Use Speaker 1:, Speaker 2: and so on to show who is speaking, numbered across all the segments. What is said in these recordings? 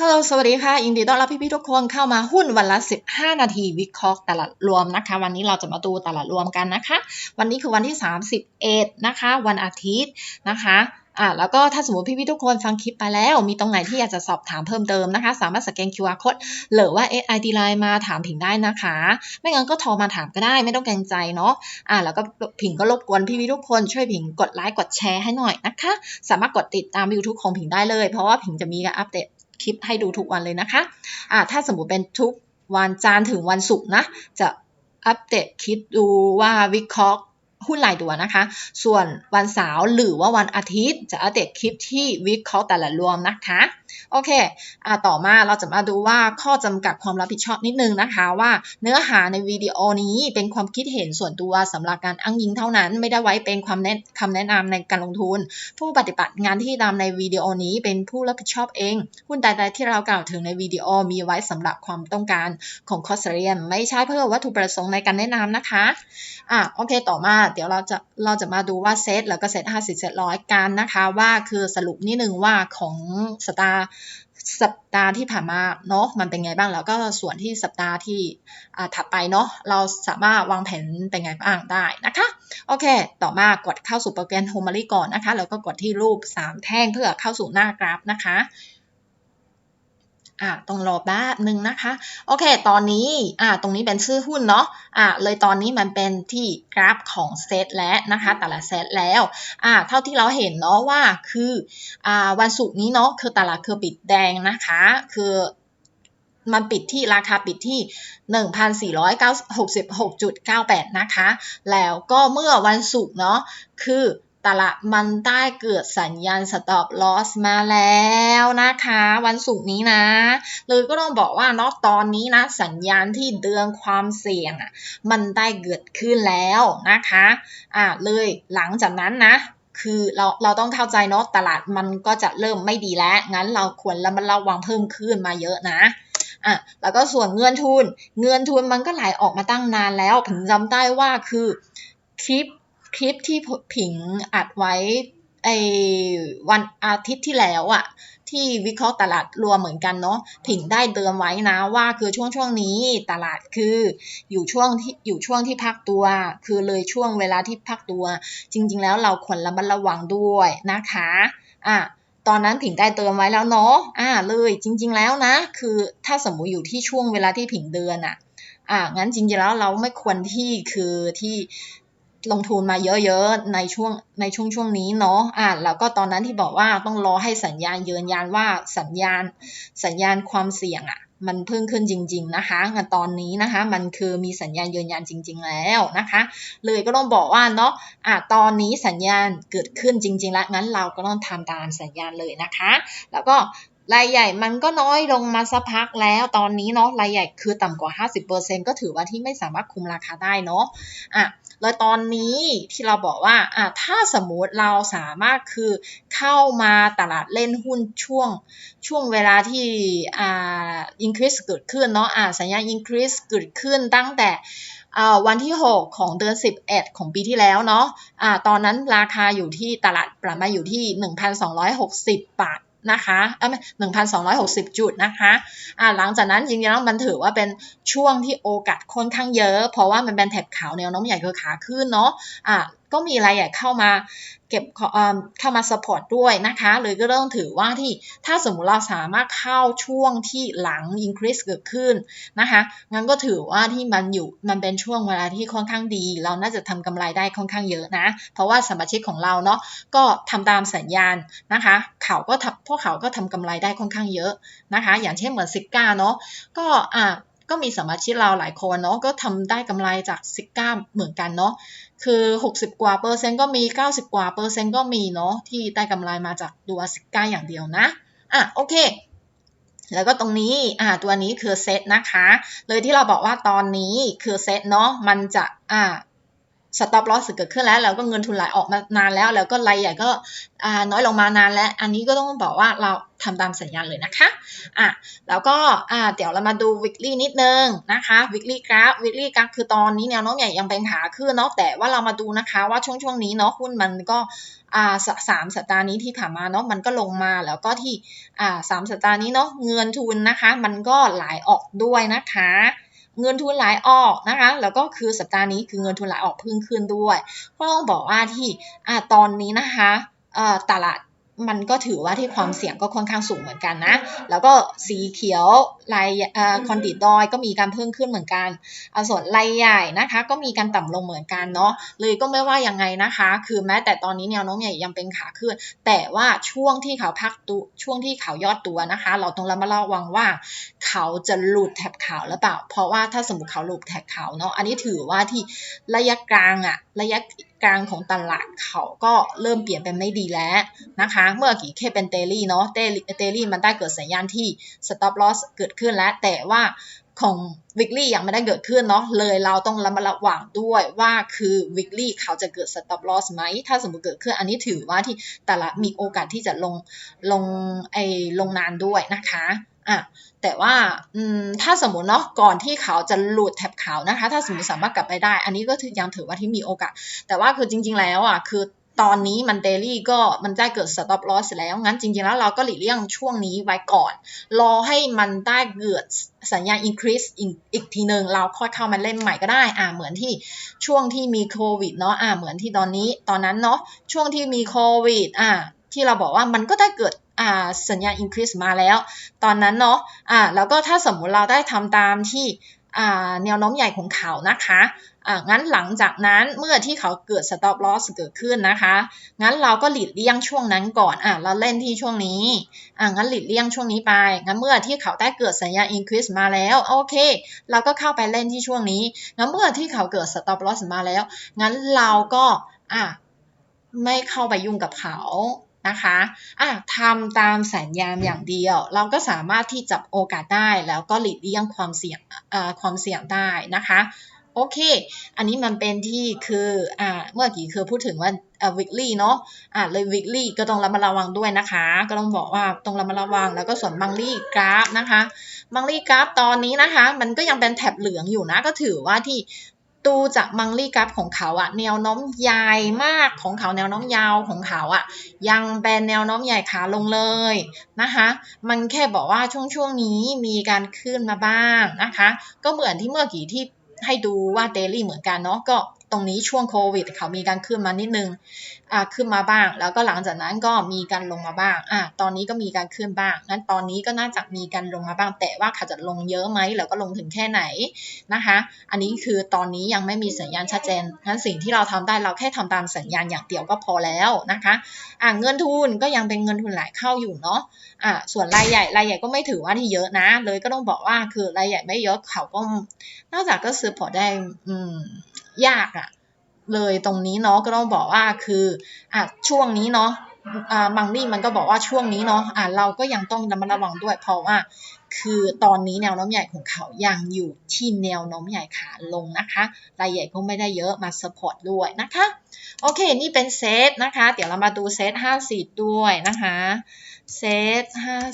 Speaker 1: ฮัลโหล สวัสดีค่ะ ยินดีต้อนรับพี่ๆทุกคนเข้ามาหุ้นวันละ 15 นาทีวิเคราะห์ตลาดรวมนะคะ วันนี้เราจะมาดูตลาดรวมกันนะคะ วันนี้คือวันที่ 31 นะคะ วันอาทิตย์นะคะอ่าแล้วก็ถ้าสมมติพี่ๆทุกคนฟังคลิปไปแล้ว มีตรงไหนที่อยากจะสอบถามเพิ่มเติมนะคะ สามารถสแกน QR code หรือว่า SID Line มาถามผิงได้นะคะ ไม่งั้นก็โทรมาถามก็ได้ไม่ต้องเกรงใจเนาะอ่าแล้วก็ผิงก็รบกวนพี่ๆทุกคนช่วยผิงกดไลค์กดแชร์ให้หน่อยนะคะ สามารถกดติดตาม YouTube ของผิงได้เลย เพราะว่าผิงจะมีการอัปเดต คลิปให้ดูทุกวันเลยนะคะะถ้าสมมุติเป็นทุกวันจันทร์ถึงวันศุกร์นะ จะอัปเดตคลิปดูว่าวิเคราะห์หุ้นรายตัวนะคะ ส่วนวันเสาร์หรือว่าวันอาทิตย์จะอัปเดตคลิปที่วิเคราะห์แต่ละรวมนะคะโอเคอ่าต่อมาเราจะมาดูว่าข้อจำกัดความรับผิดชอบนิดนึงนะคะ ว่าเนื้อหาในวิดีโอนี้เป็นความคิดเห็นส่วนตัวสำหรับการอ้างยิงเท่านั้นไม่ได้ไว้เป็นความแนะคำแนะนำในการลงทุน ผู้ปฏิบัติงานที่ตามในวิดีโอนี้เป็นผู้รับผิดชอบเองหุ้นใดๆที่เรากล่าวถึงในวิดีโอมีไว้สำหรับความต้องการของคอร์สเรียน ไม่ใช่เพื่อวัตถุประสงค์ในการแนะนำนะคะอะโอเคต่อมาเดี๋ยวเราจะเราจะมาดูว่าเซตแล้วก็เซต50เซตร้อยกันนะคะ ว่าคือสรุปนิดนึงว่าของสตาร์สัปดาห์ที่ผ่านมาเนาะมันเป็นไงบ้างแล้วก็ส่วนที่สัปดาห์ที่ถัดไปเนาะเราสามารถวางแผนเป็นไงบ้างได้นะคะ โอเค ต่อมากดเข้าสู่โปรแกรมโฮมารีก่อนนะคะแล้วก็กดที่รูป 3 แท่งเพื่อเข้าสู่หน้ากราฟนะคะ อ่าต้องรอแป๊บหนึ่งนะคะ โอเค ตอนนี้อ่าตรงนี้เป็นชื่อหุ้นเนาะอ่าเลยตอนนี้มันเป็นที่กราฟของเซตแล้วนะคะ แต่ละเซตแล้วอ่าเท่าที่เราเห็นเนาะว่าคืออ่าวันศุกร์นี้เนาะคือตลาดคือปิดแดงนะคะ คือมันปิดที่ราคาปิดที่ 1,466.98 นะคะ แล้วก็เมื่อวันศุกร์เนาะคือ ตลาดมันได้เกิดสัญญาณ stop loss มาแล้วนะคะ วันศุกร์นี้นะเลยก็ต้องบอกว่าเนาะตอนนี้นะ สัญญาณที่เตือนความเสี่ยงอะมันได้เกิดขึ้นแล้วนะคะอ่าเลยหลังจากนั้นนะคือเราเราต้องเข้าใจเนาะตลาดมันก็จะเริ่มไม่ดีแล้ว งั้นเราควรระมัดระวังเพิ่มขึ้นมาเยอะนะอะแล้วก็ส่วนเงินทุน เงินทุนมันก็ไหลออกมาตั้งนานแล้ว ผมจำได้ว่าคือคลิป คลิปที่ผิงอัดไว้ไอวันอาทิตย์ที่แล้วอะที่วิเคราะห์ตลาดรวมเหมือนกันเนาะผิงได้เตือนไว้นะว่าคือช่วงช่วงนี้ตลาดคืออยู่ช่วงที่อยู่ช่วงที่พักตัว คือเลยช่วงเวลาที่พักตัว จริง ๆ แล้วเราควรระมัดระวังด้วยนะคะอะตอนนั้นผิงได้เตือนไว้แล้วเนาะอ่าเลยจริง ๆ แล้วนะ คือถ้าสมมุติอยู่ที่ช่วงเวลาที่ผิงเดือนอะอะงั้นจริงๆแล้วเราไม่ควรที่คือที่ ลงทุนมาเยอะๆในช่วงในช่วงช่วงนี้เนาะอ่าแล้วก็ตอนนั้นที่บอกว่าต้องรอให้สัญญาณยืนยันว่าสัญญาณสัญญาณความเสี่ยงอะ่ะมันเพิ่มขึ้นจริง ๆนะคะตอนนี้นะคะ มันคือมีสัญญาณยืนยันจริง ๆ แล้วนะคะ เลยก็ต้องบอกว่าเนาะอ่าตอนนี้สัญญาณเกิดขึ้นจริง ๆ แล้วงั้นเราก็ต้องทำตามสัญญาณเลยนะคะ แล้วก็ รายใหญ่มันก็น้อยลงมาสักพักแล้วตอนนี้เนาะรายใหญ่คือต่ำกว่า 50%ก็ถือว่าที่ไม่สามารถคุมราคาได้เนาะอะแล้วตอนนี้ที่เราบอกว่าอะถ้าสมมติเราสามารถคือเข้ามาตลาดเล่นหุ้นช่วงช่วงเวลาที่อ่า increase เกิดขึ้นเนาะอะสัญญาณ increase เกิดขึ้นตั้งแต่วันที่ 6 ของเดือน 11 ของปีที่แล้วเนาะอ่าตอนนั้นราคาอยู่ที่ตลาดประมาณอยู่ที่ 1,260 บาท นะคะเออหนึ่งพันสองร้อยหกสิบจุดนะคะอ่าหลังจากนั้นจริงๆแล้วมันถือว่าเป็นช่วงที่โอกาสค่อนข้างเยอะ เพราะว่ามันเป็นแถบขาวแนวโน้มใหญ่คือขาขึ้นเนาะอ่า ก็มีรายใหญ่เข้ามาเก็บเข้ามาสปอร์ตด้วยนะคะเลยก็ต้องถือว่าที่ถ้าสมมุติเราสามารถเข้าช่วงที่หลัง increase เกิดขึ้นนะคะงั้นก็ถือว่าที่มันอยู่มันเป็นช่วงเวลาที่ค่อนข้างดี เราน่าจะทำกำไรได้ค่อนข้างเยอะนะ เพราะว่าสมาชิกของเราเนาะก็ทำตามสัญญาณนะคะเขาก็ทำพวกเขาก็ทำกำไรได้ค่อนข้างเยอะนะคะ อย่างเช่นเหมือนซิก้าเนาะก็อ่าก็มีสมาชิกเราหลายคนเนาะก็ทำได้กำไรจากซิก้าเหมือนกันเนาะ คือ 60 กว่าเปอร์เซ็นต์ก็มี 90 กว่าเปอร์เซ็นต์ก็มีเนาะที่ได้กำไรมาจากตัวซิก้าอย่างเดียวนะ อะโอเค แล้วก็ตรงนี้อ่าตัวนี้คือเซตนะคะ เลยที่เราบอกว่าตอนนี้คือเซตเนาะมันจะอ่า สต็อปลอสเกิดขึ้นแล้วแล้วก็เงินทุนไหลออกมานานแล้ว แล้วก็รายใหญ่ก็น้อยลงมานานแล้ว อันนี้ก็ต้องบอกว่าเราทำตามสัญญาณเลยนะคะอะแล้วก็อ่าเดี๋ยวเรามาดู weekly นิดนึงนะคะ weekly graph weekly graph คือตอนนี้แนวโน้มใหญ่ยังเป็นขาขึ้นเนาะแต่ว่าเรามาดูนะคะว่าช่วงช่วงนี้เนาะหุ้นมันก็อ่าสามสัปดาห์นี้ที่ผ่านมาเนาะมันก็ลงมาแล้วก็ที่อ่าสามสัปดาห์นี้เนาะเงินทุนนะคะ มันก็ไหลออกด้วยนะคะ เงินทุนไหลออกนะคะ แล้วก็คือสัปดาห์นี้คือเงินทุนไหลออกพึ่งขึ้นด้วย ก็ต้องบอกว่าที่อตอนนี้นะคะอ่อตลาด มันก็ถือว่าที่ความเสี่ยงก็ค่อนข้างสูงเหมือนกันนะ แล้วก็สีเขียวลายคอนดิดอยก็มีการเพิ่มขึ้นเหมือนกันส่วนลายใหญ่นะคะ ก็มีการต่ำลงเหมือนกันเนาะเลยก็ไม่ว่ายังไงนะคะ คือแม้แต่ตอนนี้แนวโน้มใหญ่ยังเป็นขาขึ้น แต่ว่าช่วงที่เขาพักตัวช่วงที่เขายอดตัวนะคะ เราต้องระมัดระวังว่า เขาจะหลุดแถบขาวหรือเปล่า เพราะว่าถ้าสมมติเขาหลุดแถบขาวเนาะอันนี้ถือว่าที่ระยะกลางอะระยะ กลางของตลาดเขาก็เริ่มเปลี่ยนเป็นไม่ดีแล้วนะคะ เมื่อกี้แค่เป็นเตลี่เนาะเตลี่เตลี่มันได้เกิดสัญญาณที่ stop loss เกิดขึ้นแล้ว แต่ว่าของ weekly ยังไม่ได้เกิดขึ้นเนาะเลยเราต้องระมัดระวังด้วยว่าคือ weekly เขาจะเกิด stop loss ไหม ถ้าสมมติเกิดขึ้นอันนี้ถือว่าที่ตลาดมีโอกาสที่จะลงลงไอลงนานด้วยนะคะ อะแต่ว่าถ้าสมมติเนาะก่อนที่เขาจะหลุดแถบขาวนะคะ ถ้าสมมติสามารถกลับไปได้ อันนี้ก็ยังถือว่าที่มีโอกาส แต่ว่าคือจริง ๆ แล้วอะคือตอนนี้มันเดลี่ก็มันได้เกิด stop loss แล้ว งั้นจริง ๆ แล้วเราก็หลีกเลี่ยงช่วงนี้ไว้ก่อน รอให้มันได้เกิดสัญญาณ increase อีกทีหนึ่งเราค่อยเข้ามาเล่นใหม่ก็ได้ อ่าเหมือนที่ช่วงที่มีโควิดเนาะอ่าเหมือนที่ตอนนี้ตอนนั้นเนาะช่วงที่มีโควิดอ่าที่เราบอกว่ามันก็ได้เกิด อ่าสัญญาณ increase มาแล้ว ตอนนั้นเนาะอ่าแล้วก็ถ้าสมมุติเราได้ทำตามที่อ่าแนวโน้มใหญ่ของเขานะคะอ่างั้นหลังจากนั้นเมื่อที่เขาเกิด stop loss เกิดขึ้นนะคะ งั้นเราก็หลีกเลี่ยงช่วงนั้นก่อนอ่าเราเล่นที่ช่วงนี้อ่างั้นหลีกเลี่ยงช่วงนี้ไป งั้นเมื่อที่เขาได้เกิดสัญญาณ increase มาแล้วโอเค เราก็เข้าไปเล่นที่ช่วงนี้ งั้นเมื่อที่เขาเกิด stop loss มาแล้ว งั้นเราก็อ่าไม่เข้าไปยุ่งกับเขา นะคะอะทำตามสัญญาณอย่างเดียว เราก็สามารถที่จับโอกาสได้แล้วก็หลีกเลี่ยงความเสี่ยงความเสี่ยงได้นะคะโอเค อันนี้มันเป็นที่คืออ่าเมื่อกี้คือพูดถึงว่าอ่า weekly เนาะอ่าเลย weekly ก็ต้องระมัดระวังด้วยนะคะ ก็ต้องบอกว่าต้องระมัดระวัง แล้วก็ส่วน monthly graph นะคะ monthly graph ตอนนี้นะคะ มันก็ยังเป็นแถบเหลืองอยู่นะ ก็ถือว่าที่ ดูจากมังลี่กราฟของเขาอะแนวโน้มใหญ่มากของเขาแนวโน้มยาวของเขาอะยังเป็นแนวโน้มใหญ่ขาลงเลยนะคะมันแค่บอกว่าช่วงช่วงนี้มีการขึ้นมาบ้างนะคะ ก็เหมือนที่เมื่อกี้ที่ให้ดูว่าเดลี่เหมือนกันเนาะก็ ตรงนี้ช่วงโควิดเขามีการขึ้นมานิดนึงอ่าขึ้นมาบ้าง แล้วก็หลังจากนั้นก็มีการลงมาบ้างอ่าตอนนี้ก็มีการขึ้นบ้างงั้นตอนนี้ก็น่าจะมีการลงมาบ้าง แต่ว่าเขาจะลงเยอะไหมแล้วก็ลงถึงแค่ไหนนะคะ อันนี้คือตอนนี้ยังไม่มีสัญญาณชัดเจนงั้นสิ่งที่เราทำได้เราแค่ทำตามสัญญาณอย่างเดียวก็พอแล้วนะคะอ่าเงินทุนก็ยังเป็นเงินทุนไหลเข้าอยู่เนาะอ่าส่วนรายใหญ่รายใหญ่ก็ไม่ถือว่าที่เยอะนะ เลยก็ต้องบอกว่าคือรายใหญ่ไม่เยอะเขาก็นอกจากก็ซื้อพอได้อืม ยากอะเลยตรงนี้เนาะก็ต้องบอกว่าคืออะช่วงนี้เนาะอ่ามังนี่มันก็บอกว่าช่วงนี้เนาะอ่าเราก็ยังต้องระมัดระวังด้วย เพราะว่า คือตอนนี้แนวโน้มใหญ่ของเขายังอยู่ที่แนวโน้มใหญ่ขาลงนะคะรายใหญ่ก็ไม่ได้เยอะมาสปอร์ตด้วยนะคะโอเคนี่เป็นเซตนะคะ เดี๋ยวเรามาดูเซต50 ด้วยนะคะเซต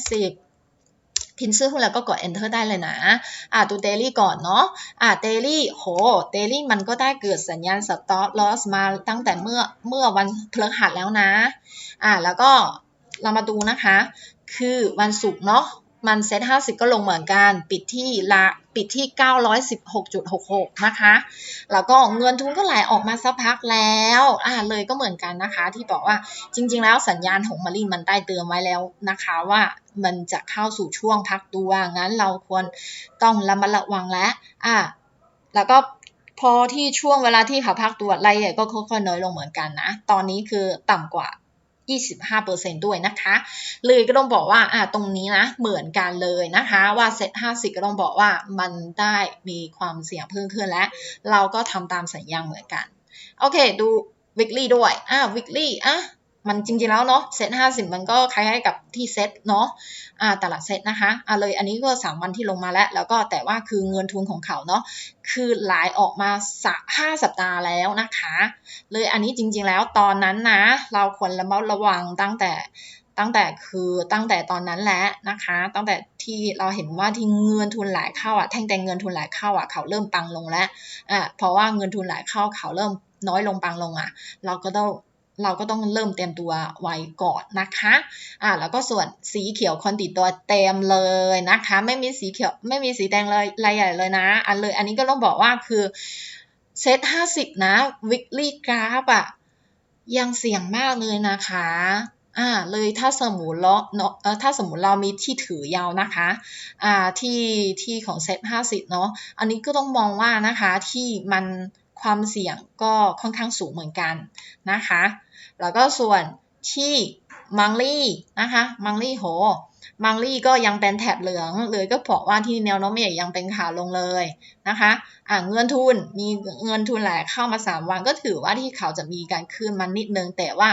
Speaker 1: 50 พินซื้อหุ้นแล้วก็กด enter ได้เลยนะ อ่าดู daily ก่อนเนาะ อ่า daily โห daily มันก็ได้เกิดสัญญาณ stop loss มาตั้งแต่เมื่อเมื่อวันพฤหัสแล้วนะ อ่า แล้วก็เรามาดูนะคะ คือวันศุกร์เนาะ มันเซ็ตห้าสิบก็ลงเหมือนกัน ปิดที่ละปิดที่ 916.66 นะคะ แล้วก็เงินทุนก็ไหลออกมาสักพักแล้วอ่าเลยก็เหมือนกันนะคะ ที่บอกว่าจริง ๆ แล้วสัญญาณของมารีมันได้เตือนไว้แล้วนะคะว่ามันจะเข้าสู่ช่วงพักตัว งั้นเราควรต้องระมัดระวังแล้วอ่าแล้วก็พอที่ช่วงเวลาที่เขาพักตัวรายใหญ่ก็ค่อยๆน้อยลงเหมือนกันนะ ตอนนี้คือต่ำกว่า 25%ด้วยนะคะ เลยก็ต้องบอกว่าอ่าตรงนี้นะเหมือนกันเลยนะคะว่าเซ็ต50 ก็ต้องบอกว่ามันได้มีความเสี่ยงเพิ่มขึ้นและเราก็ทำตามสัญญาเหมือนกัน โอเค ดู weekly ด้วยอ่า weekly อะ มันจริงๆแล้วเนาะเซตห้าสิบมันก็คล้ายๆกับที่เซตเนาะอ่าแต่ละเซตนะคะอ่าเลยอันนี้ก็สามวันที่ลงมาแล้ว แล้วก็แต่ว่าคือเงินทุนของเขาเนาะคือไหลออกมาสักห้าสัปดาห์แล้วนะคะ เลยอันนี้จริงๆแล้วตอนนั้นนะ เราควรระมัดระวังตั้งแต่ตั้งแต่คือตั้งแต่ตอนนั้นแหละนะคะ ตั้งแต่ที่เราเห็นว่าที่เงินทุนไหลเข้าอะแท่งแต่เงินทุนไหลเข้าอะเขาเริ่มปังลงแล้วอ่าเพราะว่าเงินทุนไหลเข้าเขาเริ่มน้อยลงปังลงอะ เราก็ต้อง เราก็ต้องเริ่มเตรียมตัวไว้ก่อนนะคะอ่าแล้วก็ส่วนสีเขียวคนติดตัวเต็มเลยนะคะ ไม่มีสีเขียวไม่มีสีแดงเลยรายใหญ่เลยนะ อันเลยอันนี้ก็ต้องบอกว่าคือเซตห้าสิบนะ weekly graph อะยังเสี่ยงมากเลยนะคะอ่าเลยถ้าสมมติเราเนาะถ้าสมมติเรามีที่ถือยาวนะคะอ่าที่ที่ของเซตห้าสิบเนาะอันนี้ก็ต้องมองว่านะคะที่มันความเสี่ยงก็ค่อนข้างสูงเหมือนกันนะคะ แล้วก็ส่วนที่มังลี่นะคะมังลี่โหมังลี่ก็ยังเป็นแถบเหลืองเลยก็บอกว่าที่แนวโน้มใหญ่ยังเป็นขาลงเลยนะคะอ่าเงินทุนมีเงินทุนแหลกเข้ามา 3 วันก็ถือว่าที่เขาจะมีการขึ้นมานิดนึง แต่ว่า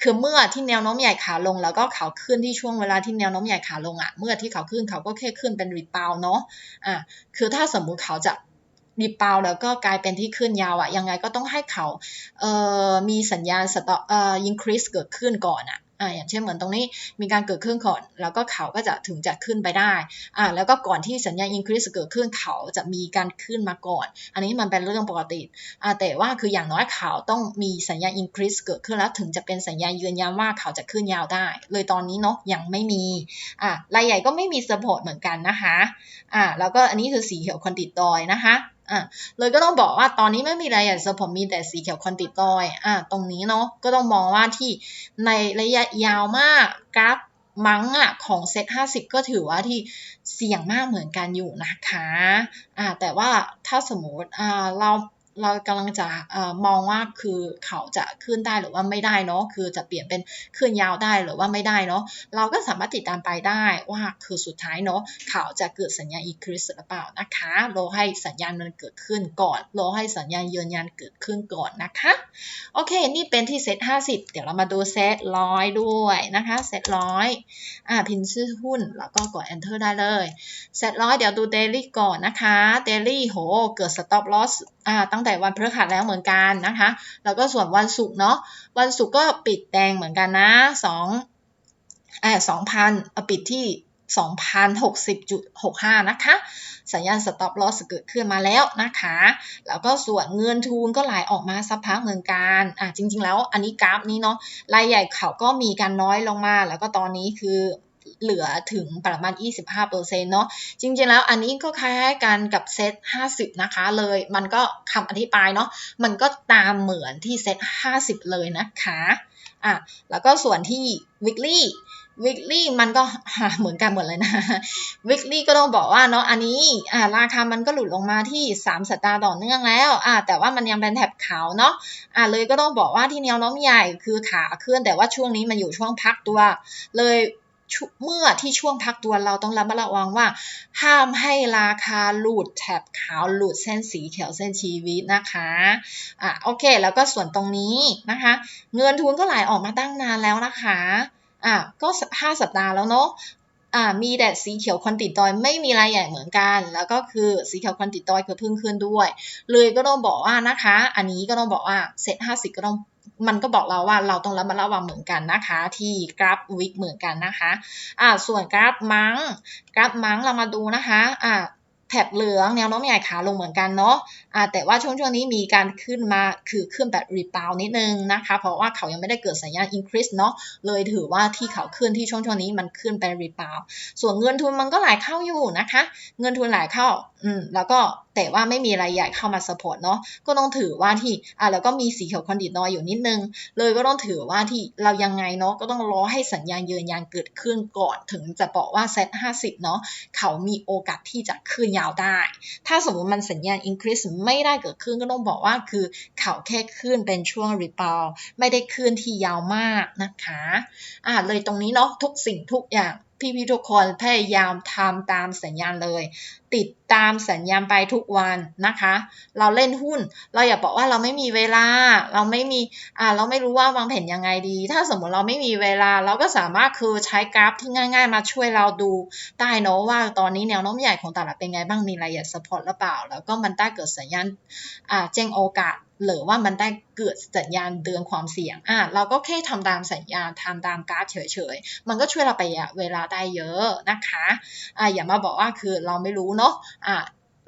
Speaker 1: คือเมื่อที่แนวโน้มใหญ่ขาลง แล้วก็เขาขึ้นที่ช่วงเวลาที่แนวโน้มใหญ่ขาลงอะเมื่อที่เขาขึ้นเขาก็แค่ขึ้นเป็นรีบาวเนาะอ่าคือถ้าสมมุติเขาจะ รีบาแล้วก็กลายเป็นที่ขึ้นยาวอะยังไงก็ต้องให้เขาเอ่อมีสัญญาณสต็อเอ่อ increase เกิดขึ้นก่อนอะอ่าอย่างเช่นเหมือนตรงนี้มีการเกิดขึ้นก่อน แล้วก็เขาก็จะถึงจะขึ้นไปได้อ่าแล้วก็ก่อนที่สัญญาณ increase เกิดขึ้นเขาจะมีการขึ้นมาก่อน อันนี้มันเป็นเรื่องปกติอ่าแต่ว่าคืออย่างน้อยเขาต้องมีสัญญาณ increase เกิดขึ้นแล้วถึงจะเป็นสัญญาณยืนยันว่าเขาจะขึ้นยาวได้ เลยตอนนี้เนาะยังไม่มีอ่ารายใหญ่ก็ไม่มี support เหมือนกันนะคะอ่าแล้วก็อันนี้คือสีเขียวคนติดดอยนะคะ อะเลยก็ต้องบอกว่าตอนนี้ไม่มีรายใหญ่ผมมีแต่สีเขียวคอนติดดอยอะตรงนี้เนาะก็ต้องมองว่าที่ในระยะยาวมากกราฟมั้งอะของเซ็ตห้าสิบก็ถือว่าที่เสี่ยงมากเหมือนกันอยู่นะคะอ่าแต่ว่าถ้าสมมติอ่าเรา เรากำลังจะอมองว่าคือเขาจะขึ้นได้หรือว่าไม่ได้เนาะคือจะเปลี่ยนเป็นขึ้นยาวได้หรือว่าไม่ได้เนาะเราก็สามารถติดตามไปได้ว่าคือสุดท้ายเนาะเขาจะเกิดสัญญาณอีคริสหรือเปล่านะคะรอให้สัญญาณมันเกิดขึ้นก่อนรอให้สัญญาณยืนยันเกิดขึ้นก่อนนะคะโอเค นี่เป็นที่เซต50 เดี๋ยวเรามาดูเซตร้อยด้วยนะคะเซตร้อยอ่าพินชื่อหุ้นแล้วก็กด enter ได้เลยเซตร้อยเดี๋ยวดูเดลี่ก่อนนะคะเดลี่โหเกิด stop loss อ่าตั้งแต่วันพฤหัสแล้วเหมือนกันนะคะ แล้วก็ส่วนวันศุกร์เนาะ วันศุกร์ก็ปิดแดงเหมือนกันนะสองอ่าสองพันปิดที่สองพันหกสิบจุดหกห้านะคะ สัญญาณ stop loss เกิดขึ้นมาแล้วนะคะ แล้วก็ส่วนเงินทุนก็ไหลออกมาสักพักเหมือนกันอ่าจริง ๆ แล้วอันนี้กราฟนี้เนาะรายใหญ่เขาก็มีการน้อยลงมา แล้วก็ตอนนี้คือ เหลือถึงประมาณ 25%เนาะจริงๆแล้วอันนี้ก็คล้ายๆกันกับเซต50 นะคะเลย มันก็คำอธิบายเนาะมันก็ตามเหมือนที่เซต50 เลยนะคะอะแล้วก็ส่วนที่ weekly weekly มันก็เหมือนกันหมดเลยนะ weekly ก็ต้องบอกว่าเนาะอันนี้อ่าราคามันก็หลุดลงมาที่3สัปดาห์ต่อเนื่องแล้วอ่าแต่ว่ามันยังเป็นแถบขาวเนาะอ่าเลยก็ต้องบอกว่าที่แนวโน้มใหญ่คือขาขึ้นแต่ว่าช่วงนี้มันอยู่ช่วงพักตัว เลย เมื่อที่ช่วงพักตัวเราต้องระมัดระวังว่า ห้ามให้ราคาหลุดแถบขาวหลุดเส้นสีเขียวเส้นชีวิตนะคะอะโอเค แล้วก็ส่วนตรงนี้นะคะ เงินทุนก็ไหลออกมาตั้งนานแล้วนะคะอะก็ห้าสัปดาห์แล้วเนาะอ่ามีแดดสีเขียวคอนติดดอยไม่มีรายใหญ่เหมือนกัน แล้วก็คือสีเขียวคอนติดดอยคือพึ่งขึ้นด้วย เลยก็ต้องบอกว่านะคะ อันนี้ก็ต้องบอกว่าเซ็ตห้าสิบก็ต้อง มันก็บอกเราว่าเราต้องระมัดระวังเหมือนกันนะคะ ที่กราฟวิกเหมือนกันนะคะอ่าส่วนกราฟมังกราฟมังเรามาดูนะคะอ่า แถบเหลืองแนวโน้มใหญ่ขาลงเหมือนกันเนาะอ่าแต่ว่าช่วงช่วงนี้มีการขึ้นมาคือขึ้นแบบรีบาวนิดนึงนะคะ เพราะว่าเขายังไม่ได้เกิดสัญญาณ increase เนาะเลยถือว่าที่เขาขึ้นที่ช่วงช่วงนี้มันขึ้นไปรีบาวส่วนเงินทุนมันก็ไหลเข้าอยู่นะคะ เงินทุนไหลเข้าอืมแล้วก็แต่ว่าไม่มีรายใหญ่เข้ามาสปอร์ตเนาะก็ต้องถือว่าที่อ่าแล้วก็มีสีเขียวคอนดิตน้อยอยู่นิดนึง เลยก็ต้องถือว่าที่เรายังไงเนาะก็ต้องรอให้สัญญาณยืนยันเกิดขึ้นก่อน ถึงจะบอกว่าเซตห้าสิบเนาะเขามีโอกาสที่จะขึ้นยาวได้ ถ้าสมมติมันสัญญาณ increase ไม่ได้เกิดขึ้นก็ต้องบอกว่าคือเขาแค่ขึ้นเป็นช่วง rebound ไม่ได้ขึ้นที่ยาวมากนะคะอ่าเลยตรงนี้เนาะทุกสิ่งทุกอย่าง พี่ๆทุกคนพยายามทำตามสัญญาณเลย ติดตามสัญญาณไปทุกวันนะคะ เราเล่นหุ้น เราอย่าบอกว่าเราไม่มีเวลา เราไม่มีอ่าเราไม่รู้ว่าวางแผนยังไงดี ถ้าสมมติเราไม่มีเวลา เราก็สามารถคือใช้กราฟที่ง่าย ๆ มาช่วยเราดูได้เนอะว่าตอนนี้แนวโน้มใหญ่ของตลาดเป็นไงบ้างมีรายละเอียดสปอร์ตหรือเปล่า แล้วก็มันได้เกิดสัญญาณอ่าแจ้งโอกาส หรือว่ามันได้เกิดสัญญาณเตือนความเสี่ยงอะเราก็แค่ทำตามสัญญาณทำตามกราฟเฉยๆ มันก็ช่วยเราไปเวลาได้เยอะนะคะอะอย่ามาบอกว่าคือเราไม่รู้เนาะอะ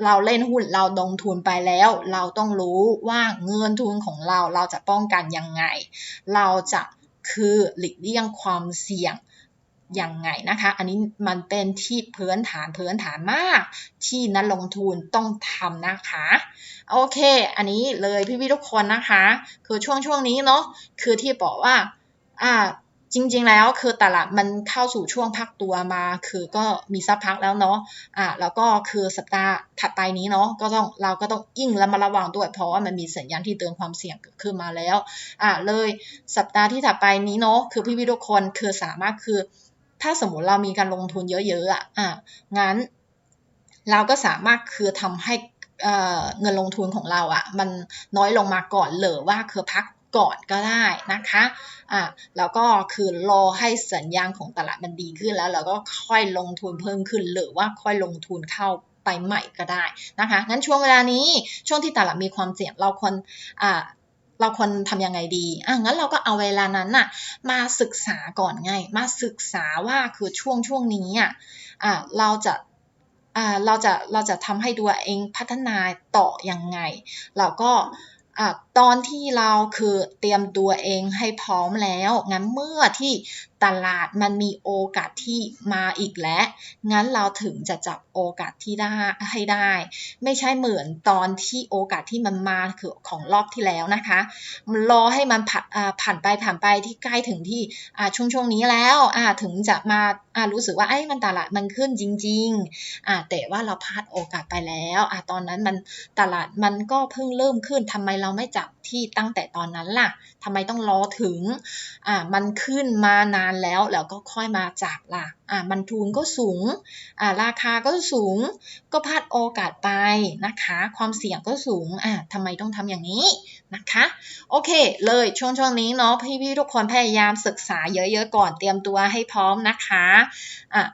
Speaker 1: เราเล่นหุ้นเราลงทุนไปแล้ว เราต้องรู้ว่าเงินทุนของเราเราจะป้องกันยังไง เราจะคือหลีกเลี่ยงความเสี่ยง ยังไงนะคะ อันนี้มันเป็นที่พื้นฐานพื้นฐานมาก ที่นักลงทุนต้องทำนะคะ โอเค อันนี้เลยพี่ๆทุกคนนะคะ คือช่วงช่วงนี้เนาะคือที่บอกว่าอ่าจริงๆ แล้วคือตลาดมันเข้าสู่ช่วงพักตัวมา คือก็มีสักพักแล้วเนาะอ่าแล้วก็คือสัปดาห์ถัดไปนี้เนาะก็ต้องเราก็ต้องยิ่งระมัดระวังด้วย เพราะว่ามันมีสัญญาณที่เตือนความเสี่ยงเกิดขึ้นมาแล้วอ่าเลยสัปดาห์ที่ถัดไปนี้เนาะคือพี่ๆทุกคนคือสามารถคือ ถ้าสมมติเรามีการลงทุนเยอะๆอะอ่างั้น เราก็สามารถคือทำให้เอ่อเงินลงทุนของเราอะ่ะ มันน้อยลงมาก่อนเหรือว่าคือพักก่อนก็ได้นะคะอ่าแล้วก็คือรอให้สัญญาณของตลาดมันดีขึ้นแล้ว เราก็ค่อยลงทุนเพิ่มขึ้น หรือว่าค่อยลงทุนเข้าไปใหม่ก็ได้นะคะงั้นช่วงเวลานี้ช่วงที่ตลาดมีความเสี่ยงเราควรอ่า เราควรทำยังไงดี อะงั้นเราก็เอาเวลานั้นน่ะมาศึกษาก่อนไง มาศึกษาว่าคือช่วงช่วงนี้อะอ่าเราจะอ่าเราจะเราจะทำให้ตัวเองพัฒนาต่อยังไง เราก็อ่า ตอนที่เราคือเตรียมตัวเองให้พร้อมแล้ว งั้นเมื่อที่ตลาดมันมีโอกาสที่มาอีกแล้ว งั้นเราถึงจะจับโอกาสที่ได้ให้ได้ ไม่ใช่เหมือนตอนที่โอกาสที่มันมาคือของรอบที่แล้วนะคะรอให้มันผ่านผ่านไปผ่านไปที่ใกล้ถึงที่ช่วงช่วงนี้แล้วถึงจะมารู้สึกว่าไอ้มันตลาดมันขึ้นจริงๆแต่ว่าเราพลาดโอกาสไปแล้วอตอนนั้นมันตลาดมันก็เพิ่งเริ่มขึ้นทำไมเราไม่จับที่ตั้งแต่ตอนนั้นล่ะทำไมต้องรอถึงอ่ามันขึ้นมานานแล้วแล้วก็ค่อยมาจับล่ะอ่ามันทุนก็สูงอ่าราคาก็สูง ก็พลาดโอกาสไปนะคะ ความเสี่ยงก็สูงอ่าทำไมต้องทำอย่างนี้นะคะโอเคเลยช่วงช่วงนี้เนาะพี่ๆทุกคนพยายามศึกษาเยอะๆก่อนเตรียมตัวให้พร้อมนะคะอะ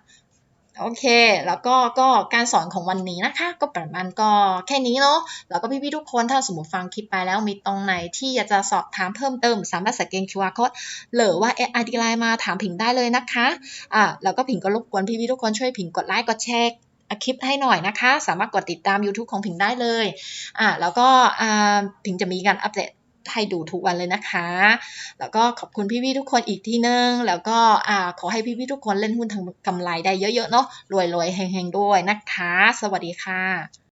Speaker 1: โอเค แล้วก็ก็การสอนของวันนี้นะคะ ก็ประมาณก็แค่นี้เนาะ แล้วก็พี่ๆทุกคนถ้าสมมติฟังคลิปไปแล้วมีตรงไหนที่อยากจะสอบถามเพิ่มเติมสามารถสแกน QR code หรือว่า ID ไลน์มาถามผิงได้เลยนะคะ อะแล้วก็ผิงก็รบกวนพี่ๆทุกคนช่วยผิงกดไลค์กดแชร์คลิปให้หน่อยนะคะ สามารถกดติดตาม YouTube ของผิงได้เลย อ่า แล้วก็อ่าผิงจะมีการอัปเดต ให้ดูทุกวันเลยนะคะ แล้วก็ขอบคุณพี่ๆทุกคนอีกทีนึง แล้วก็ขอให้พี่ๆทุกคนเล่นหุ้นทำกำไรได้เยอะๆเนาะรวยๆแห่งๆด้วยนะคะ สวัสดีค่ะ